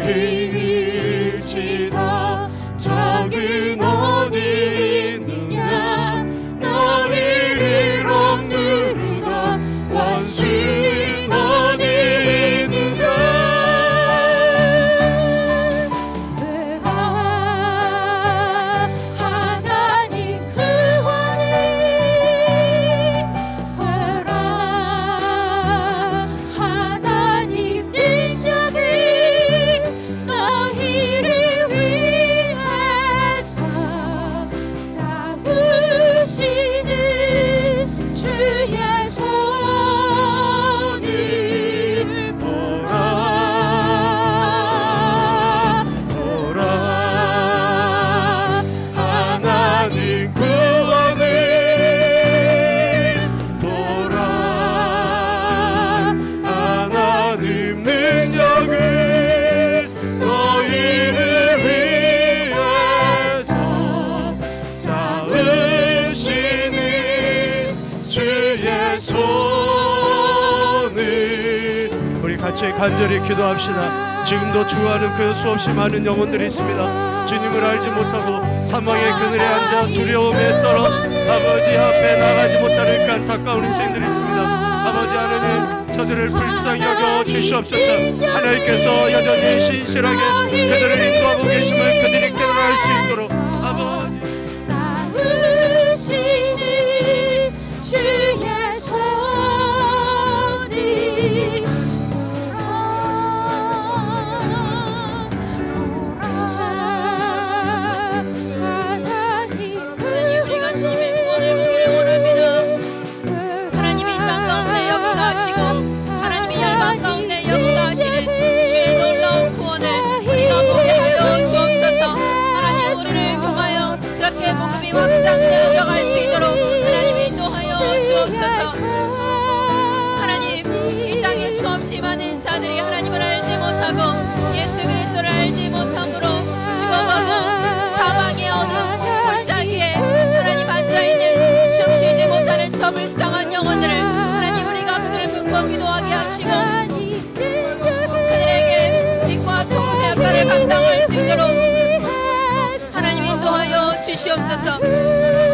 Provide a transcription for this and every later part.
그 힘이 지다 주의 손을 우리 같이 간절히 기도합시다. 지금도 주하는 그 수없이 많은 영혼들이 있습니다. 주님을 알지 못하고 사망의 그늘에 앉아 두려움에 떨어 아버지 앞에 나가지 못하는 그 안타까운 인생들이 있습니다. 아버지 하나님 저들을 불쌍히 여겨 주시옵소서 하나님께서 여전히 신실하게 그들을 인도하고 계심을 그들이 깨달을 수 있도록 아버지 수없이 많은 자들이 하나님을 알지 못하고 예수 그리스도를 알지 못함으로 죽어가고 사망의 어느 골짜기에 하나님 앉아있는 숨쉬지 못하는 저 불쌍한 영혼들을 하나님 우리가 그들을 묶어 기도하게 하시고 그들에게 빛과 소금의 역할을 감당할 수 있도록 하나님 인도하여 주시옵소서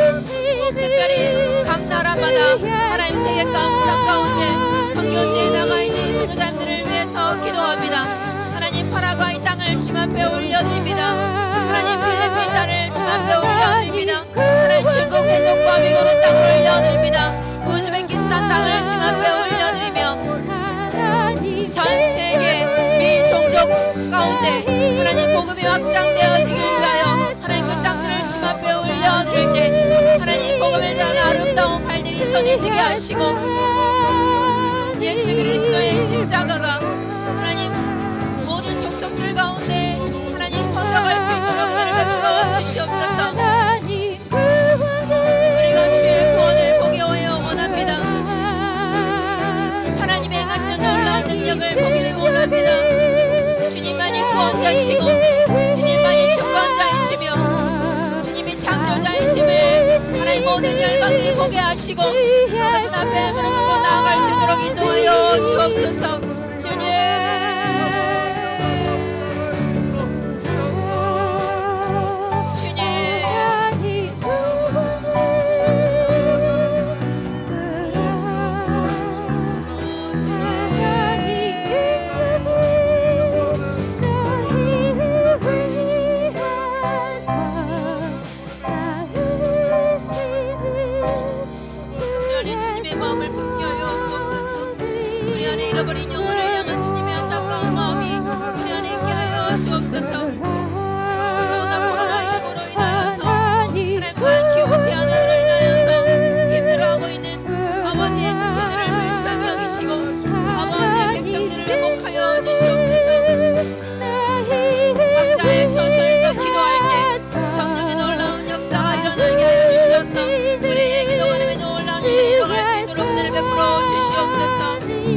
특별히 각 나라마다 하나님 세계 가운데 선교지에 나가 있는 선교사님들을 위해서 기도합니다. 하나님 파라과이 땅을 주님 앞에 올려드립니다. 하나님 필리핀 땅을 주님 앞에 올려드립니다. 하나님 중국 해적과 미국의 땅을 올려드립니다. 우즈베키스탄 땅을 주님 앞에 올려드리며 전 세계 미 종족 가운데 하나님 복음이 확장 전해지게 하시고 예수 그리스도의 십자가가 하나님 모든 족속들 가운데 하나님 퍼져갈 수 있도록 은혜를 베풀어 주시옵소서. 우리가 주의 구원을 보기 위하여 원합니다. 하나님의 행하시는 놀라운 능력을 보기를 원합니다. 주님만이 구원자이시고 모든 열방들이 보게 하시고 하나님 앞에 꿇고 나아갈 수 있도록 인도하여 주옵소서 주시